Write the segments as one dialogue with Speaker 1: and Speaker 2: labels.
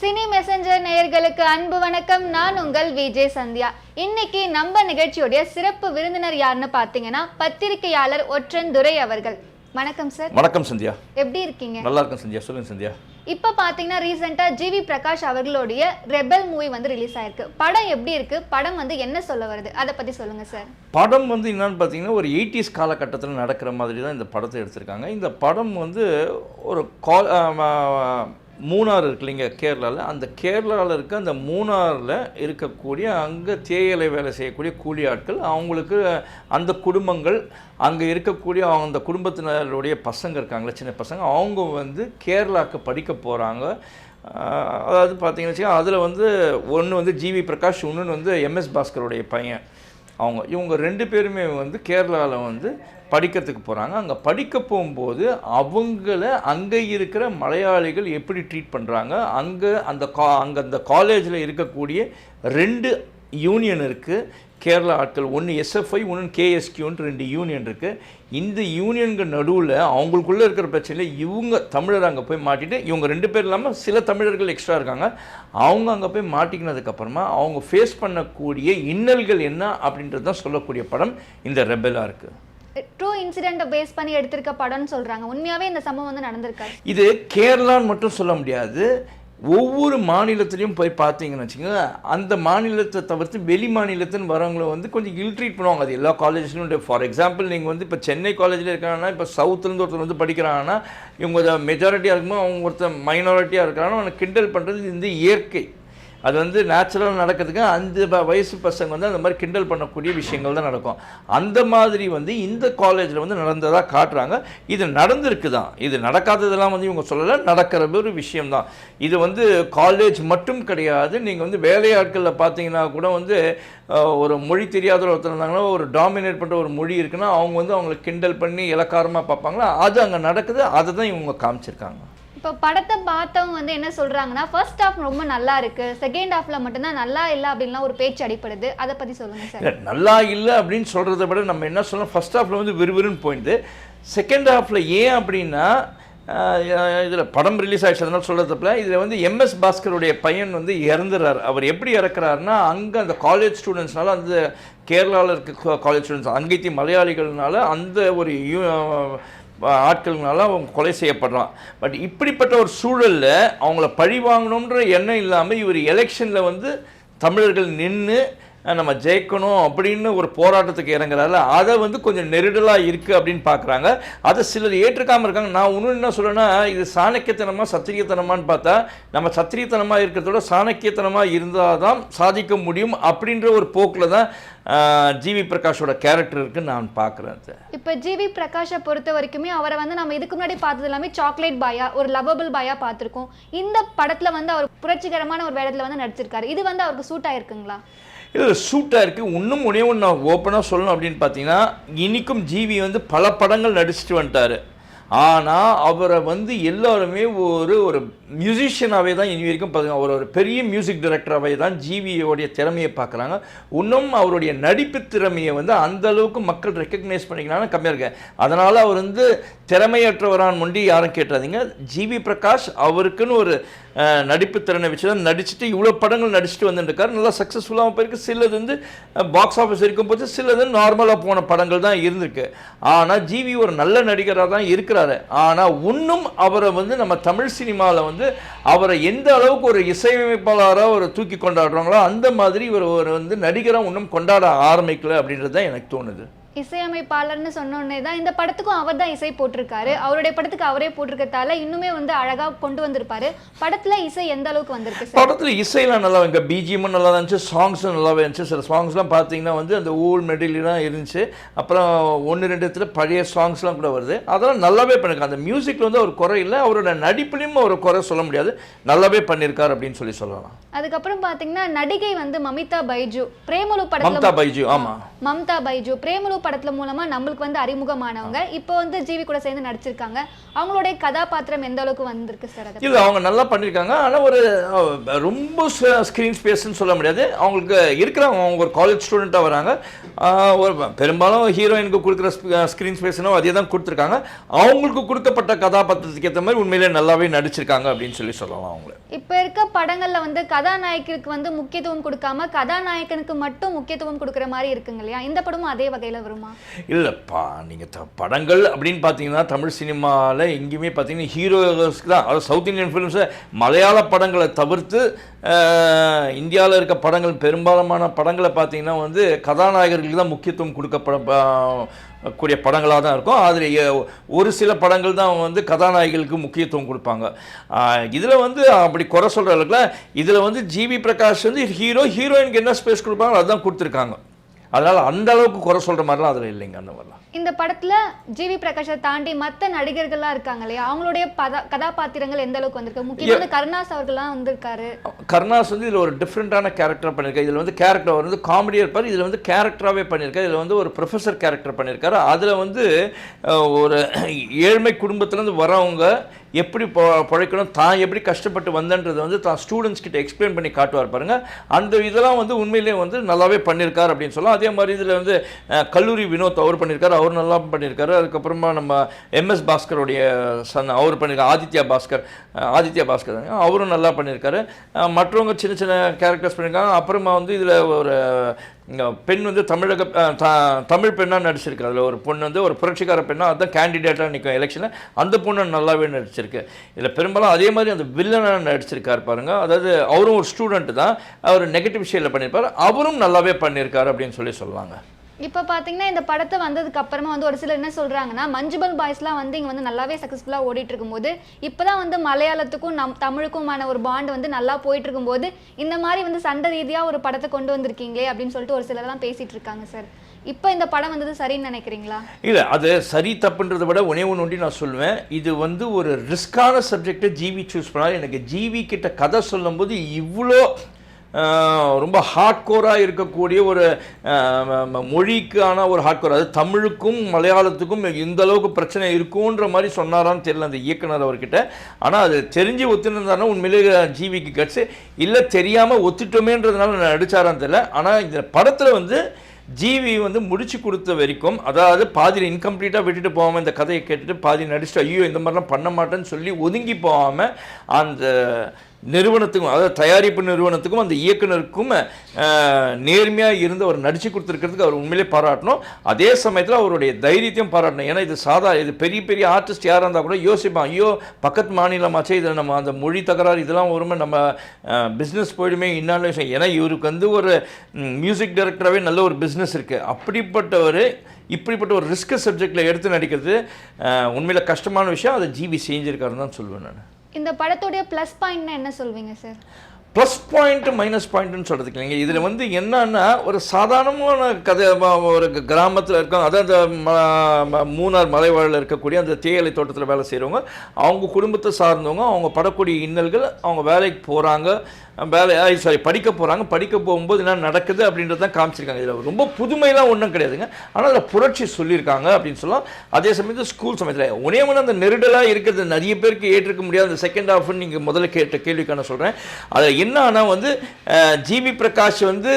Speaker 1: Cine messenger நேயர்களுக்கு அன்பு வணக்கம். நான் உங்கள் விஜய் சந்தியா. இன்னைக்கு நம்ம நிகழ்ச்சியுடைய சிறப்பு விருந்தினர் யாருன்னு பார்த்தீங்கன்னா பத்திரிகையாளர் ஒற்றன் துரை அவர்கள். வணக்கம் சார்
Speaker 2: வணக்கம் சந்தியா.
Speaker 1: எப்படி இருக்கீங்க?
Speaker 2: நல்லா இருக்கும் சந்தியா. சொல்லுங்க சந்தியா.
Speaker 1: இப்போ பார்த்தீங்கன்னா ரீசெண்டாக ஜிவி பிரகாஷ் அவர்களுடைய ரெபல் மூவி வந்து ரிலீஸ் ஆயிருக்கு. படம் எப்படி இருக்கு? படம் வந்து என்ன சொல்ல வருது? அதை பத்தி சொல்லுங்க சார்
Speaker 2: படம் வந்து என்னன்னு பார்த்தீங்கன்னா ஒரு எயிட்டிஸ் காலகட்டத்தில் நடக்கிற மாதிரி தான் இந்த படத்தை எடுத்திருக்காங்க. இந்த படம் வந்து ஒரு கால் மூணார் இருக்கு இல்லைங்க கேரளாவில் அந்த கேரளாவில் இருக்க அந்த மூணாரில் இருக்கக்கூடிய அங்கே தேயிலை வேலை செய்யக்கூடிய கூலி ஆட்கள் அவங்களுக்கு அந்த குடும்பங்கள் அங்கே இருக்கக்கூடிய அவங்க அந்த குடும்பத்தினருடைய பசங்க இருக்காங்களே சின்ன பசங்க அவங்க வந்து கேரளாவுக்கு படிக்க போகிறாங்க அதாவது பார்த்தீங்கன்னு வச்சுக்கோங்க அதில் வந்து ஒன்று வந்து ஜிவி பிரகாஷ் இன்னொன்று வந்து எம்எஸ் பாஸ்கருடைய பையன். அவங்க இவங்க ரெண்டு பேருமே வந்து கேரளாவில் வந்து படிக்கிறதுக்கு போகிறாங்க அங்கே படிக்க போகும்போது அவங்கள அங்கே இருக்கிற மலையாளிகள் எப்படி ட்ரீட் பண்ணுறாங்க அங்கே அந்த கா அங்கே அந்த காலேஜில் இருக்கக்கூடிய ரெண்டு யூனியன் இருக்குது கேரளா ஆட்கள் ஒன்று எஸ்எஃப்ஐ ஒன்று கேஎஸ்கியூன்ட்டு ரெண்டு யூனியன் இருக்குது இந்த யூனியன்கள் நடுவில் அவங்களுக்குள்ளே இருக்கிற பிரச்சனையில் இவங்க தமிழர் அங்கே போய் மாட்டிட்டு இவங்க ரெண்டு பேர் இல்லாமல் சில தமிழர்கள் எக்ஸ்ட்ரா இருக்காங்க. அவங்க அங்கே போய் மாட்டிக்கினதுக்கப்புறமா அவங்க ஃபேஸ் பண்ணக்கூடிய இன்னல்கள் என்ன அப்படின்றது தான் சொல்லக்கூடிய படம் இந்த ரெபெலாக இருக்குது
Speaker 1: ட்ரூ இன்சிடென்ட்டை பேஸ் பண்ணி எடுத்திருக்க படம்னு சொல்றாங்க. உண்மையாவே இந்த சம்பவம் வந்து நடந்திருக்காரு
Speaker 2: இது கேரளான்னு மட்டும் சொல்ல முடியாது. ஒவ்வொரு மாநிலத்திலையும் போய் பார்த்தீங்கன்னு வச்சுக்கோங்க அந்த மாநிலத்தை தவிர்த்து வெளி மாநிலத்துன்னு வரவங்கள வந்து கொஞ்சம் இல்ட்ரீட் பண்ணுவாங்க. அது எல்லா காலேஜ்லையும் ஃபார் எக்ஸாம்பிள் நீங்கள் வந்து இப்போ சென்னை காலேஜில் இருக்காங்கன்னா இப்போ சவுத்துலேருந்து ஒருத்தர் வந்து படிக்கிறாங்கன்னா இவங்க மெஜாரிட்டியாக இருக்கும்போது அவங்க ஒருத்தர் மைனாரிட்டியாக இருக்கிறாங்கன்னா அவனை கிண்டல் பண்ணுறது இந்த இயற்கை. அது வந்து நேச்சுரலாக நடக்கிறதுக்கு அந்த வயசு பசங்க வந்து அந்த மாதிரி கிண்டல் பண்ணக்கூடிய விஷயங்கள் தான் நடக்கும். அந்த மாதிரி வந்து இந்த காலேஜில் வந்து நடந்ததாக காட்டுறாங்க. இது நடந்திருக்கு தான் இது நடக்காததெல்லாம் வந்து இவங்க சொல்லலை. நடக்கிற ஒரு விஷயம்தான். இது வந்து காலேஜ் மட்டும் கிடையாது. நீங்கள் வந்து வேலையாட்களில் பார்த்தீங்கன்னா கூட வந்து ஒரு மொழி தெரியாத ஒருத்தர் இருந்தாங்கன்னா ஒரு டாமினேட் பண்ணுற ஒரு மொழி இருக்குன்னா அவங்க வந்து அவங்களை கிண்டல் பண்ணி இலக்காரமாக பார்ப்பாங்களா? அது அங்கே நடக்குது. அதை தான் இவங்க காமிச்சிருக்காங்க.
Speaker 1: இப்போ படத்தை பார்த்தவங்க வந்து என்ன சொல்றாங்கன்னா ஃபர்ஸ்ட் ஹாஃப் ரொம்ப நல்லா இருக்கு செகண்ட் ஹாஃப்ல மட்டும்தான் நல்லா இல்லை அப்படின்லாம் ஒரு பேச்சு அடிப்படுது. அதை பத்தி சொல்லுங்க சார்.
Speaker 2: நல்லா இல்லை அப்படின்னு சொல்கிறத விட நம்ம என்ன சொல்லலாம் ஃபர்ஸ்ட் ஹாஃபில் வந்து விறுவிறுன்னு போயிடுது. செகண்ட் ஹாஃபில் ஏன் அப்படின்னா இதில் படம் ரிலீஸ் ஆகிடுச்சதுனால சொல்கிறதுல இதில் வந்து எம்எஸ் பாஸ்கருடைய பையன் வந்து இறந்துறாரு. அவர் எப்படி இறக்குறாருன்னா அங்கே அந்த காலேஜ் ஸ்டூடெண்ட்ஸ்னால அந்த கேரளாவில் இருக்க காலேஜ் ஸ்டூடெண்ட்ஸ் அங்கேத்தி மலையாளிகள்னால அந்த ஒரு யூ ஆட்கள்னால அவங்க கொலை செய்யப்படுறான். பட் இப்படிப்பட்ட ஒரு சூழலில் அவங்கள பழி வாங்கணுன்ற எண்ணம் இல்லாமல் இவர் எலெக்ஷனில் வந்து தமிழர்கள் நின்று நம்ம ஜெயிக்கணும் அப்படின்னு ஒரு போராட்டத்துக்கு இறங்குறாருல அதை வந்து கொஞ்சம் நெருடலாக இருக்குது அப்படின்னு பார்க்குறாங்க அதை சிலர் ஏற்றுக்காமல் இருக்காங்க. நான் ஒன்று என்ன சொல்லுன்னா இது சாணக்கியத்தனமாக சத்திரியத்தனமானு பார்த்தா நம்ம சத்திரியத்தனமாக இருக்கிறதோட சாணக்கியத்தனமாக இருந்தால் தான் சாதிக்க முடியும் அப்படின்ற ஒரு போக்கில் தான் ஜிவி பிரகாஷோட கேரக்டர் இருக்குன்னு நான் பார்க்குறேன் சார்
Speaker 1: இப்போ ஜிவி பிரகாஷை பொறுத்த வரைக்குமே அவரை வந்து நம்ம இதுக்கு முன்னாடி பார்த்தது எல்லாமே சாக்லேட் பாயா ஒரு லவபிள் பாயா பார்த்துருக்கோம். இந்த படத்தில் வந்து அவர் புரட்சிகரமான ஒரு வேடத்தில் வந்து நடிச்சிருக்காரு. இது வந்து அவருக்கு சூட் ஆயிருக்குங்களா?
Speaker 2: இது சூட்டாக இருக்குது இன்னும் ஒன்றே ஒன்று நான் ஓப்பனாக சொல்லணும் அப்படின்னு பார்த்தீங்கன்னா இனிக்கும் ஜிவி வந்து பல படங்கள் நடிச்சிட்டு வந்துட்டார். ஆனால் அவரை வந்து எல்லாருமே ஒரு ஒரு மியூசிஷியனாகவே தான் இனி வரைக்கும் பார்த்தீங்கன்னா ஒரு ஒரு பெரிய மியூசிக் டைரக்டராகவே தான் ஜிவியோடைய திறமையை பார்க்குறாங்க. இன்னும் அவருடைய நடிப்பு திறமையை வந்து அந்த அளவுக்கு மக்கள் ரெக்கக்னைஸ் பண்ணிக்கலாம்னு கம்மியாக இருக்கு. அதனால் அவர் வந்து திறமையற்றவரான் முண்டி யாரும் கேட்டாதீங்க ஜிவி பிரகாஷ் அவருக்குன்னு ஒரு நடிப்பு திறனை வச்சு தான் நடிச்சுட்டு இவ்வளோ படங்கள் நடிச்சுட்டு வந்துட்டுருக்காரு. நல்லா சக்ஸஸ்ஃபுல்லாகவும் போயிருக்கு. சிலது வந்து பாக்ஸ் ஆஃபீஸ் இருக்கும் போது சிலது நார்மலாக போன படங்கள் தான் இருந்திருக்கு. ஆனால் ஜிவி ஒரு நல்ல நடிகராக தான் இருக்கிற இருக்கிறாரு ஆனால் இன்னும் அவரை வந்து நம்ம தமிழ் சினிமாவில் வந்து அவரை எந்த அளவுக்கு ஒரு இசையமைப்பாளராக ஒரு தூக்கி கொண்டாடுறாங்களோ அந்த மாதிரி இவர் ஒரு வந்து நடிகராக இன்னும் கொண்டாட ஆரம்பிக்கல அப்படின்றது தான் எனக்கு தோணுது.
Speaker 1: இசையமைப்பாளர்னு சொன்னோடனே தான் இந்த படத்துக்கும் அவர் தான் இசை போட்டிருக்காரு. அவருடைய படத்துக்கு அவரே போட்டிருக்கதால இன்னுமே வந்து அழகா கொண்டு வந்திருப்பாரு. படத்துல இசை எந்த அளவுக்கு வந்திருக்கு
Speaker 2: படத்தில் இசையெல்லாம் நல்லா இங்கே பிஜிஎம்மும் நல்லா இருந்துச்சு. சாங்ஸும் நல்லாவே இருந்துச்சு. சில சாங்ஸ்லாம் பார்த்தீங்கன்னா வந்து அந்த ஓல்ட் மெடலிலாம் இருந்துச்சு. அப்புறம் ஒன்று ரெண்டு இடத்துல பழைய சாங்ஸ்லாம் கூட வருது. அதெல்லாம் நல்லாவே பண்ணிருக்காங்க அந்த மியூசிக்கில் வந்து ஒரு குறை இல்லை. அவரோட நடிப்புலையும் ஒரு குறை சொல்ல முடியாது. நல்லாவே பண்ணியிருக்காரு அப்படின்னு சொல்லி சொல்லலாம்.
Speaker 1: அதுக்கப்புறம் பாத்தீங்கன்னா நடிகை வந்து மமிதா பைஜு. பிரேமலு படத்துல
Speaker 2: மம்தா பைஜு ஆமாம்
Speaker 1: மம்தா பைஜு. பிரேமலு படத்துல மூலமா நம்மளுக்கு வந்து அறிமுகமானவங்க. இப்போ வந்து ஜிவி கூட சேர்ந்து நடிச்சிருக்காங்க. அவங்களுடைய கதாபாத்திரம் எந்த அளவுக்கு வந்திருக்கு சார்
Speaker 2: இல்லை அவங்க நல்லா பண்ணியிருக்காங்க ஆனால் ஒரு ரொம்ப ஸ்க்ரீன் ஸ்பேஸ்ன்னு சொல்ல முடியாது. அவங்களுக்கு இருக்கிறாங்க அவங்க ஒரு காலேஜ் ஸ்டூடெண்ட்டாக வராங்க. ஒரு பெரும்பாலும் ஹீரோயினுக்கு கொடுக்குற ஸ்க்ரீன் ஸ்பேஸ்னோ அதே தான் கொடுத்துருக்காங்க. அவங்களுக்கு கொடுக்கப்பட்ட கதாபாத்திரத்துக்கு ஏற்ற மாதிரி உண்மையிலே நல்லாவே நடிச்சிருக்காங்க அப்படின்னு சொல்லி சொல்லலாம் அவங்கள.
Speaker 1: இப்ப இருக்க படங்கள்ல வந்து கதாநாயகருக்கு வந்து முக்கியத்துவம் கொடுக்காம கதாநாயகனுக்கு மட்டும் முக்கியத்துவம் கொடுக்குற மாதிரி இருக்குங்க இல்லையா? இந்த படமும் அதே வகையில வருமா.
Speaker 2: இல்லைப்பா நீங்கள் த படங்கள் அப்படின்னு பார்த்தீங்கன்னா தமிழ் சினிமாவில் எங்கேயுமே பார்த்தீங்கன்னா ஹீரோஸ்க்கு தான். அதாவது சவுத் இந்தியன் ஃபிலிம்ஸை மலையாள படங்களை தவிர்த்து இந்தியாவில் இருக்க படங்கள் பெரும்பாலான படங்களை பார்த்தீங்கன்னா வந்து கதாநாயகர்களுக்கு தான் முக்கியத்துவம் கொடுக்கப்பட கூடிய படங்களாக தான் இருக்கும். அதில் ஒரு சில படங்கள் தான் வந்து கதாநாயகிகளுக்கு முக்கியத்துவம் கொடுப்பாங்க. இதில் வந்து அப்படி குறை சொல்கிற அளவுக்குல இதில் வந்து ஜிவி பிரகாஷ் வந்து ஹீரோ ஹீரோயினுக்கு என்ன ஸ்பேஸ் கொடுப்பாங்களோ அதுதான் கொடுத்துருக்காங்க. அதனால் அந்த அளவுக்கு குறை சொல்கிற மாதிரிலாம் அதில் இல்லைங்க அந்த மாதிரிலாம்.
Speaker 1: இந்த படத்துல ஜிவி பிரகாஷை தாண்டி மத்த நடிகர்கள்லாம் இருக்காங்க இல்லையா? அவங்களுடைய பத கதாபாத்திரங்கள் எந்த அளவுக்கு வந்திருக்கு? முக்கியமா வந்து கருணாஸ் அவர்கள்லாம் வந்திருக்காரு.
Speaker 2: கருணாஸ் வந்து இதில் ஒரு டிஃப்ரெண்ட்டான கேரக்டர் பண்ணியிருக்காரு. இதில் வந்து கேரக்டர் வந்து காமெடியாக இருப்பார். இதில் வந்து கேரக்டராகவே பண்ணியிருக்காரு. இதில் வந்து ஒரு ப்ரொஃபஸர் கேரக்டர் பண்ணியிருக்காரு. அதில் வந்து ஒரு ஏழ்மை குடும்பத்துலேருந்து வரவங்க எப்படி பிழைக்கணும் தான் எப்படி கஷ்டப்பட்டு வந்தன்றதை வந்து தான் ஸ்டூடெண்ட்ஸ் கிட்ட எக்ஸ்பிளைன் பண்ணி காட்டுவார் பாருங்க. அந்த இதெல்லாம் வந்து உண்மையிலேயே வந்து நல்லாவே பண்ணியிருக்காரு அப்படின்னு சொல்லலாம். அதே மாதிரி இதில் வந்து கல்லூரி வினோத் அவர் பண்ணியிருக்காரு. அவர் நல்லா பண்ணியிருக்காரு. அதுக்கப்புறமா நம்ம எம்எஸ் பாஸ்கருடைய சன் அவர் பண்ணியிருக்காரு ஆதித்யா பாஸ்கர் ஆதித்யா பாஸ்கர் அவரும் நல்லா பண்ணியிருக்காரு. மற்றவங்க சின்ன சின்ன கேரக்டர்ஸ் பண்ணியிருக்காங்க. அப்புறமா வந்து இதில் ஒரு பெண் வந்து தமிழக த- தமிழ் பெண்ணாக நடிச்சிருக்கு அதில் ஒரு பொண்ணு வந்து ஒரு புரட்சிகார பெண்ணாக அதுதான் கேண்டிடேட்டாக நிற்கும் எலெக்ஷனில் அந்த பொண்ணு நல்லாவே நடிச்சிருக்கு. இதில் பெரும்பாலும் அதே மாதிரி அந்த வில்லனாக நடிச்சிருக்கார் பாருங்க. அதாவது அவரும் ஒரு ஸ்டூடெண்ட்டு தான். அவர் நெகட்டிவ் ஷேடில் பண்ணியிருப்பார். அவரும் நல்லாவே பண்ணியிருக்காரு அப்படின்னு சொல்லி சொல்லுவாங்க.
Speaker 1: இப்போ பார்த்தீங்கன்னா இந்த படத்தை வந்ததுக்கு அப்புறமா வந்து ஒரு சிலர் என்ன சொல்கிறாங்கன்னா மஞ்சுபல் பாய்ஸ்லாம் வந்து இங்கே வந்து நல்லாவே சக்ஸஸ்ஃபுல்லாக ஓடிட்டு இருக்கும்போது இப்போ தான் வந்து மலையாளத்துக்கும் நம் தமிழுக்குமான ஒரு பாண்ட் வந்து நல்லா போயிட்டு இருக்கும்போது இந்த மாதிரி வந்து சண்டை ரீதியாக ஒரு படத்தை கொண்டு வந்திருக்கீங்களே அப்படின்னு சொல்லிட்டு ஒரு சிலர்லாம் பேசிட்டு இருக்காங்க சார். இப்போ இந்த படம் வந்தது சரின்னு நினைக்கிறீங்களா?
Speaker 2: இல்லை அது சரி தப்புன்றதை விட ஒன்னே ஒன்று நான் சொல்லுவேன். இது வந்து ஒரு ரிஸ்கான சப்ஜெக்டை ஜிவி சூஸ் பண்ணால் எனக்கு ஜிவி கிட்ட கதை சொல்லும்போது இவ்வளோ ரொம்ப ஹார்ட்கோராக இருக்கக்கூடிய ஒரு மொழிக்கான ஒரு ஹார்ட்கோர் அது தமிழுக்கும் மலையாளத்துக்கும் இந்த அளவுக்கு பிரச்சனை இருக்குன்ற மாதிரி சொன்னாரான்னு தெரியல அந்த இயக்குனர் அவர்கிட்ட. ஆனால் அது தெரிஞ்சு ஒத்துனிருந்தாருன்னா உண்மையிலேயே ஜிவிக்கு கட்சி. இல்லை தெரியாமல் ஒத்துட்டோமேன்றதுனால நடிச்சாரான்னு தெரியல. ஆனால் இந்த படத்தில் வந்து ஜிவி வந்து முடிச்சு கொடுத்த வரைக்கும் அதாவது பாதியில் இன்கம்ப்ளீட்டாக விட்டுட்டு போகாமல் இந்த கதையை கேட்டுட்டு பாதி நடிச்சுட்டு ஐயோ இந்த மாதிரிலாம் பண்ண மாட்டேன்னு சொல்லி ஒதுங்கி போகாமல் அந்த நிறுவனத்துக்கும் அதாவது தயாரிப்பு நிறுவனத்துக்கும் அந்த இயக்குனருக்கும் நேர்மையாக இருந்து அவர் நடித்து கொடுத்துருக்கிறதுக்கு அவர் உண்மையிலே பாராட்டணும். அதே சமயத்தில் அவருடைய தைரியத்தையும் பாராட்டணும். ஏன்னா இது சாதா இது பெரிய பெரிய ஆர்டிஸ்ட் யாராக இருந்தால் கூட யோசிப்பான். ஐயோ பக்கத்து மாநிலமாச்சே இதில் நம்ம அந்த மொழி தகராறு இதெல்லாம் வருமே நம்ம பிஸ்னஸ் போயிடுமே இன்னாலும் விஷயம் ஏன்னா இவருக்கு வந்து ஒரு மியூசிக் டைரக்டராகவே நல்ல ஒரு பிஸ்னஸ் இருக்குது அப்படிப்பட்டவர் இப்படிப்பட்ட ஒரு ரிஸ்க் சப்ஜெக்டில் எடுத்து நடிக்கிறது உண்மையில் கஷ்டமான விஷயம். அதை ஜிவி செஞ்சுருக்காருன்னு தான் சொல்லுவேன் நான்.
Speaker 1: இந்த படத்துடைய ப்ளஸ் பாயிண்ட்னா என்ன சொல்வீங்க சார்
Speaker 2: ப்ளஸ் பாயிண்ட்டு மைனஸ் பாயிண்ட்னு சொல்கிறதுக்கு இல்லைங்க. இதில் வந்து என்னன்னா ஒரு சாதாரணமான கதை ஒரு கிராமத்தில் இருக்க அதாவது அந்த ம- ம- மூணார் மலைவாழில் இருக்கக்கூடிய அந்த தேயிலை தோட்டத்தில் வேலை செய்கிறவங்க அவங்க குடும்பத்தை சார்ந்தவங்க அவங்க படக்கூடிய இன்னல்கள் அவங்க வேலைக்கு போகிறாங்க வேலை சாரி படிக்க போகிறாங்க படிக்க போகும்போது என்ன நடக்குது அப்படின்றது தான் காமிச்சிருக்காங்க. இதில் ரொம்ப புதுமையெல்லாம் ஒன்றும் கிடையாதுங்க. ஆனால் அதில் புரட்சி சொல்லியிருக்காங்க அப்படின்னு சொல்லலாம். அதே சமயத்தில் ஸ்கூல் சமயத்தில் ஒரே ஒன்று அந்த நெருடலாக இருக்கிறது நிறைய பேருக்கு ஏற்றுக்க முடியாத அந்த செகண்ட் ஹாஃப்னு நீங்கள் முதல்ல கேட்ட கேள்விக்கான சொல்கிறேன் அதில் என்ன ஆனால் வந்து ஜிவி பிரகாஷ் வந்து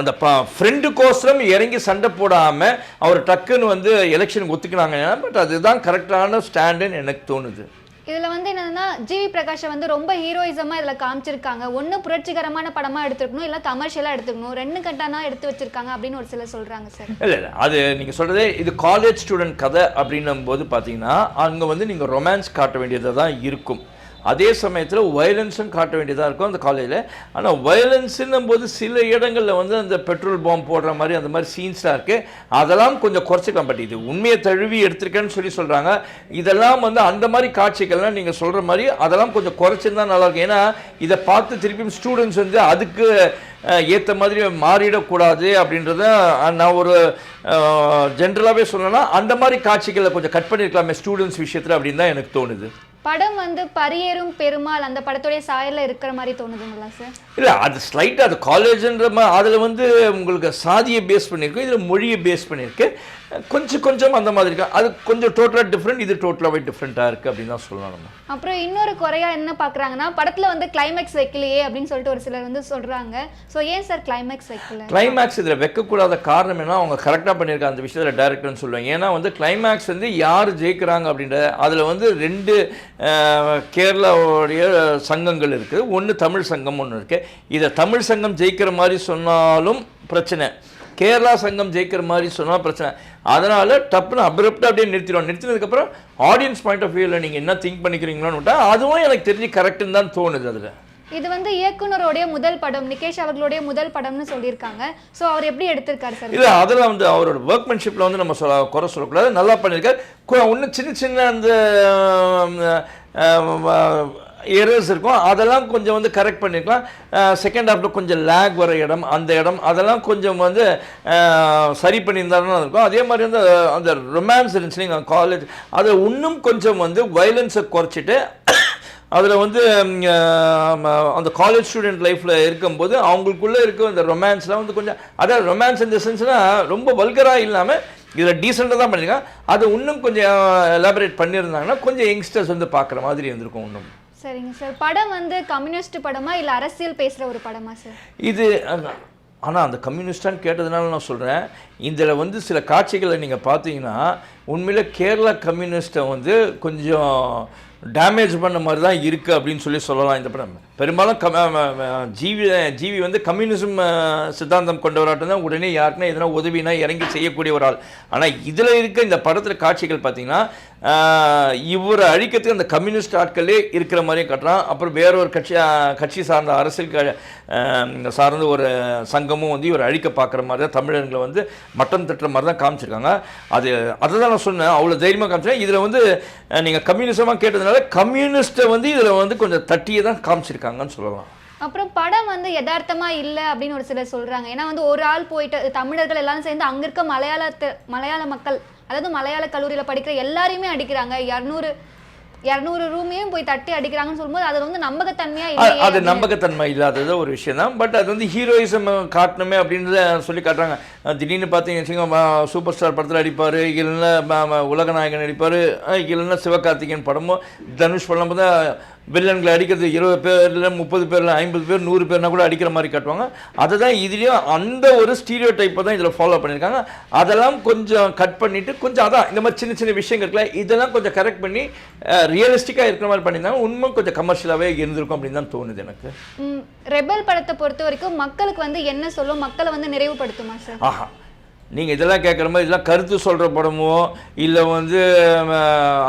Speaker 2: அந்த ப ஃப்ரெண்டுக்கோசரம் இறங்கி சண்டை போடாமல் அவர் டக்குன்னு வந்து எலெக்ஷனுக்கு ஒத்துக்கினாங்க. பட் அதுதான் கரெக்டான ஸ்டாண்டுன்னு எனக்கு தோணுது.
Speaker 1: இதில் வந்து என்னன்னா ஜிவி பிரகாஷை வந்து ரொம்ப ஹீரோயிசமாக இதில் காமிச்சிருக்காங்க. ஒன்று புரட்சிகரமான படமாக எடுத்துருக்கணும் இல்லை கமர்ஷியலாக எடுத்துக்கணும். ரெண்டு கட்டானா எடுத்து வச்சிருக்காங்க அப்படின்னு ஒரு சிலர் சொல்கிறாங்க சார்
Speaker 2: இல்லை இல்லை அது நீங்கள் சொல்கிறது இது காலேஜ் ஸ்டூடெண்ட் கதை அப்படின்னும் போது பார்த்தீங்கன்னா அங்கே வந்து நீங்கள் ரொமான்ஸ் காட்ட வேண்டியதாக தான் இருக்கும். அதே சமயத்தில் வயலன்ஸும் காட்ட வேண்டியதாக இருக்கும் அந்த காலேஜில் ஆனால் வயலன்ஸுன்னும் போது சில இடங்களில் வந்து அந்த பெட்ரோல் பாம்பு போடுற மாதிரி அந்த மாதிரி சீன்ஸ்லாம் இருக்குது அதெல்லாம் கொஞ்சம் குறைச்சிக்கலாம். பட் இது உண்மையை தழுவி எடுத்திருக்கேன்னு சொல்லி சொல்கிறாங்க இதெல்லாம் வந்து அந்த மாதிரி காட்சிகள்லாம் நீங்கள் சொல்கிற மாதிரி அதெல்லாம் கொஞ்சம் குறைச்சிருந்தா நல்லாயிருக்கும் ஏன்னா இதை பார்த்து திருப்பியும் ஸ்டூடெண்ட்ஸ் வந்து அதுக்கு ஏற்ற மாதிரி மாறிடக்கூடாது அப்படின்றத நான் ஒரு ஜென்ரலாகவே சொல்லணும்னா அந்த மாதிரி காட்சிகளை கொஞ்சம் கட் பண்ணியிருக்கலாமே ஸ்டூடெண்ட்ஸ் விஷயத்தில் அப்படின்னு தான் எனக்கு தோணுது.
Speaker 1: படம் வந்து பரியேறும் பெருமாள் அந்த படத்துடைய சாயல்ல இருக்கிற மாதிரி தோணுதுங்களா சார்
Speaker 2: இல்லை அது ஸ்லைட் அது காலேஜ்ன்ற மாதிரி அதில் வந்து உங்களுக்கு சாதியை பேஸ் பண்ணியிருக்கு இதில் மொழியை பேஸ் பண்ணியிருக்கு கொஞ்சம் கொஞ்சம் அந்த மாதிரி இருக்கு? அது கொஞ்சம் டோட்டலாக டிஃப்ரெண்ட் இது டோட்டலாகவே டிஃப்ரெண்ட்டாக இருக்குது அப்படின்னு தான் சொல்லலாம் நம்ம.
Speaker 1: அப்புறம் இன்னொரு குறையா என்ன பாக்குறாங்கன்னா படத்துல வந்து கிளைமேக்ஸ் வைக்கலையே அப்படின்னு சொல்லிட்டு ஒரு சிலர் வந்து சொல்றாங்க. சோ ஏன் சார் கிளைமேக்ஸ் வைக்கல?
Speaker 2: கிளைமேக்ஸ் இதில் வைக்கக்கூடாத காரணம் என்ன? அவங்க கரெக்டாக பண்ணியிருக்காங்க அந்த விஷயத்தில் டேரக்டர்னு சொல்லுவாங்க. ஏன்னா வந்து கிளைமேக்ஸ் வந்து யார் ஜெயிக்கிறாங்க அப்படின்ற அதில் வந்து ரெண்டு கேரளாவுடைய சங்கங்கள் இருக்குது ஒன்று தமிழ் சங்கம் ஒன்று இருக்குது இதை தமிழ் சங்கம் ஜெயிக்கிற மாதிரி சொன்னாலும் பிரச்சனை. கேரளா சங்கம் ஜெயிக்கிற மாதிரி சொன்னால் பிரச்சனை. அதனால் டப்புன்னு அப்ரப்டாக அப்படியே நிறுத்திடுவோம் நிறுத்தினதுக்கப்புறம் ஆடியன்ஸ் பாயிண்ட் ஆஃப் வியூவில் நீங்கள் என்ன திங்க் பண்ணிக்கிறீங்களோன்னு விட்டா அதுவும் எனக்கு தெரிஞ்சு கரெக்டுன்னு தான் தோணுது அதில்.
Speaker 1: இது வந்து இயக்குனருடைய முதல் படம் நிகேஷ் அவர்களுடைய முதல் படம்னு சொல்லியிருக்காங்க. சோ அவர் எப்படி எடுத்திருக்காரு சார்?
Speaker 2: இல்லை அதில் வந்து அவரோட ஒர்க்மேன்ஷிப்பில் வந்து நம்ம சொல்ல குறை சொல்லக்கூடாது. நல்லா பண்ணியிருக்காரு. இன்னும் சின்ன சின்ன அந்த எரர்ஸ் இருக்கும். அதெல்லாம் கொஞ்சம் வந்து கரெக்ட் பண்ணியிருக்கலாம் செகண்ட் ஹாஃபில் கொஞ்சம் லேக் வர இடம் அந்த இடம் அதெல்லாம் கொஞ்சம் வந்து சரி பண்ணியிருந்தாலும் இருக்கும். அதே மாதிரி வந்து அந்த ரொமான்ஸ் இருந்துச்சு நீங்கள் காலேஜ் அதை இன்னும் கொஞ்சம் வந்து வயலன்ஸை குறைச்சிட்டு அதில் வந்து அந்த காலேஜ் ஸ்டூடெண்ட் லைஃப்பில் இருக்கும்போது அவங்களுக்குள்ளே இருக்க அந்த ரொமான்ஸ்லாம் வந்து கொஞ்சம் அதாவது ரொமான்ஸ் இந்த சென்ஸ்னால் ரொம்ப வல்கராக இல்லாமல் இதில் டீசெண்டாக தான் பண்ணியிருக்காங்க. அது இன்னும் கொஞ்சம் எலாபரேட் பண்ணியிருந்தாங்கன்னா கொஞ்சம் யங்ஸ்டர்ஸ் வந்து பார்க்குற மாதிரி இருந்திருக்கும் இன்னும்.
Speaker 1: சரிங்க சார். படம் வந்து கம்யூனிஸ்ட் படமா இல்ல அரசியல் பேசுற ஒரு படமா சார்?
Speaker 2: இது ஆனால் அந்த கம்யூனிஸ்டான்னு கேட்டதுனால நான் சொல்கிறேன் இதில் வந்து சில காட்சிகளை நீங்கள் பார்த்தீங்கன்னா உண்மையில் கேரளா கம்யூனிஸ்ட்டை வந்து கொஞ்சம் டேமேஜ் பண்ண மாதிரி தான் இருக்குது அப்படின்னு சொல்லி சொல்லலாம் இந்த படம். பெரும்பாலும் கம் ஜீவி ஜீவி வந்து கம்யூனிசம் சித்தாந்தம் கொண்டவராட்டம் தான். உடனே யாருக்குன்னா எதனா உதவினா இறங்கி செய்யக்கூடிய ஒரு ஆள் ஆனால் இதில் இருக்க இந்த படத்தில் காட்சிகள் பார்த்தீங்கன்னா இவரை அழிக்கிறதுக்கு அந்த கம்யூனிஸ்ட் ஆட்களே இருக்கிற மாதிரியும் காட்டுறான். அப்புறம் வேற ஒரு கட்சி கட்சி சார்ந்த அரசியல் க- சார்ந்த ஒரு சங்கமும் வந்து இவர் அழிக்க பார்க்குற மாதிரி தான் தமிழர்களை வந்து மட்டம் தட்டுற மாதிரி தான் காமிச்சிருக்காங்க. அது அதை தான் நான் சொன்னேன். அவ்வளோ தைரியமாக காமிச்சேன் இதில் வந்து நீங்கள் கம்யூனிசமாக கேட்டதுனால கம்யூனிஸ்ட்டை வந்து இதில் வந்து கொஞ்சம் தட்டியே தான் காமிச்சிருக்காங்கன்னு சொல்லலாம்.
Speaker 1: அப்புறம் படம் வந்து யதார்த்தமா இல்ல அப்படின்னு ஒரு சிலர் சொல்றாங்க. ஏன்னா வந்து ஒரு ஆள் போயிட்டு தமிழர்கள் எல்லாரும் சேர்ந்து அங்க இருக்க மலையாள மலையாள மக்கள் அதாவது மலையாள கல்லூரியில படிக்கிற எல்லாரையுமே அடிக்கிறாங்க. இரநூறு இரநூறு ரூமையும் போய் தட்டி அடிக்கிறாங்கன்னு சொல்லும்போது அது வந்து நம்பகத்தன்மையா இல்லையே
Speaker 2: அது நம்பகத்தன்மை இல்லாதது ஒரு விஷயம் தான். பட் அது வந்து ஹீரோயிசம் காட்டணுமே அப்படின்றத சொல்லி காட்டுறாங்க. திடீர்னு பார்த்தீங்கன்னு சூப்பர் ஸ்டார் படத்தில் அடிப்பார் இல்லைன்னா உலகநாயகன் அடிப்பார் இல்லைன்னா சிவகார்த்திகேயன் படமோ தனுஷ் படம் தான் வில்லன்களை அடிக்கிறது இருபது பேர்ல முப்பது பேர்ல ஐம்பது பேர் நூறு பேர்னா கூட அடிக்கிற மாதிரி காட்டுவாங்க. அதுதான் இதுலேயும் அந்த ஒரு ஸ்டீரியோ டைப்பை தான் இதில் ஃபாலோ பண்ணியிருக்காங்க. அதெல்லாம் கொஞ்சம் கட் பண்ணிட்டு கொஞ்சம் அதான் இந்த மாதிரி சின்ன சின்ன விஷயங்கள் இருக்குல்ல இதெல்லாம் கொஞ்சம் கரெக்ட் பண்ணி ரியலிஸ்டிக்காக இருக்கிற மாதிரி பண்ணியிருந்தாங்க. உண்மை கொஞ்சம் கமர்ஷியலாகவே இருந்திருக்கும் அப்படின்னு தான் தோணுது எனக்கு.
Speaker 1: ரெபல் படத்தை பொறுத்த வரைக்கும் மக்களுக்கு வந்து என்ன சொல்லும் மக்களை வந்து நிறைவுபடுத்துமா சார்?
Speaker 2: ஆஹா நீங்கள் இதெல்லாம் கேட்குற மாதிரி இதெல்லாம் கருத்து சொல்கிற படமோ இல்லை வந்து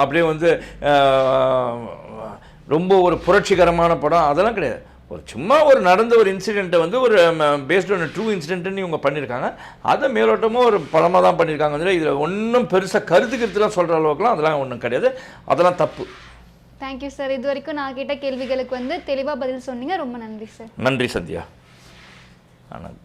Speaker 2: அப்படியே வந்து ரொம்ப ஒரு புரட்சிகரமான படம். அதெல்லாம் கிடையாது. ஒரு சும்மா ஒரு நடந்த ஒரு இன்சிடெண்ட்டை வந்து ஒரு பேஸ்ட் ஆன் ட்ரூ இன்சிடென்ட்னு இவங்க பண்ணியிருக்காங்க. அதை மேலோட்டமாக ஒரு படமாக தான் பண்ணியிருக்காங்க. இதில் ஒன்றும் பெருசாக கருத்து கருத்துலாம் சொல்கிற அளவுக்குலாம் அதெல்லாம் ஒன்றும் கிடையாது. அதெல்லாம் தப்பு.
Speaker 1: தேங்க்யூ சார் இது வரைக்கும் நான் கேட்ட கேள்விகளுக்கு வந்து தெளிவா பதில் சொன்னீங்க. ரொம்ப நன்றி சார்
Speaker 2: நன்றி சத்யா ஆனால்